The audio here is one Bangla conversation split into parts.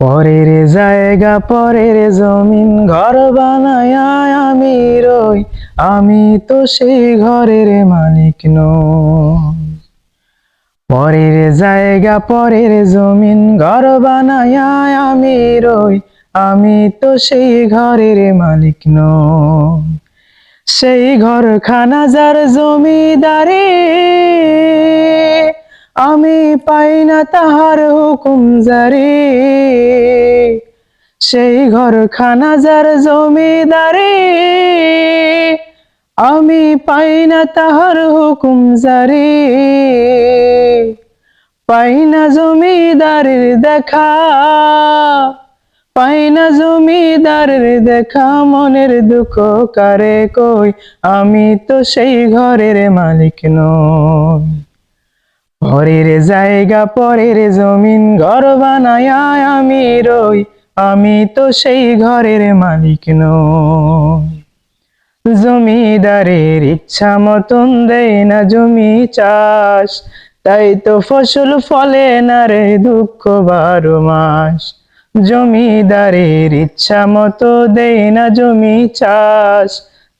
পরের জায়গা, পরের জমিন ঘর বানায় আমি রই। আমি তো সেই ঘরের মালিক নই। পরের জায়গা, পরের জমিন ঘর বানায় আমি রই। আমি তো সেই ঘরের মালিক নই। সেই ঘরখানা যার জমিদারি আমি পাই না তাহার হুকুম জারি। সেই ঘরখানা যার জমিদারি, আমি পাই না তাহার হুকুম জারি। পাই না জমিদারের দেখা, পাই না জমিদারের দেখা, মনের দুঃখ কারে কই? আমি তো সেই ঘরের মালিক নই। ঘরের জায়গা পরের জমিন ঘর বানায় আমি রই। আমি তো সেই ঘরের মালিক নই। জমিদারের ইচ্ছা মতন দেয় না জমি চাষ। তাই তো ফসল ফলে না রে দুঃখ বারো মাস। জমিদারের ইচ্ছা মতো দেয় না জমি চাষ।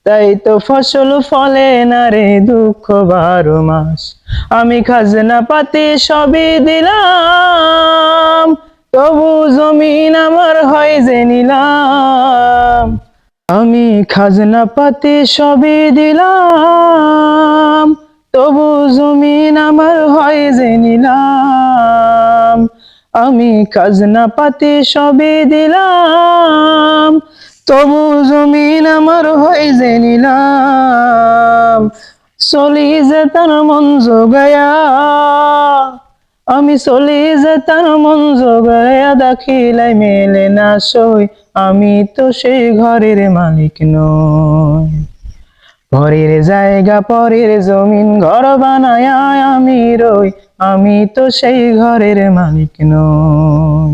তাই তো ফসল ফলে না রে দুঃখ বারো মাস। আমি খাজনা পাতি সবই দিলাম, তবু জমিন আমার হয় যে নিলাম। আমি খাজনা পাতি সবই দিলাম, তবু জমিন আমার হয় যে নিলাম। আমি খাজনা পাতি সবই দিলাম, তবু জমিন নিলাম চলি যে তার মন যোগায়া আমি চলি যে তার মন যোগায়া দাখিলাই মেলে না সই। আমি তো সেই ঘরের মালিক নই। পরের জায়গা, পরের জমিন, ঘর বানায় আমি রই। আমি তো সেই ঘরের মালিক নই।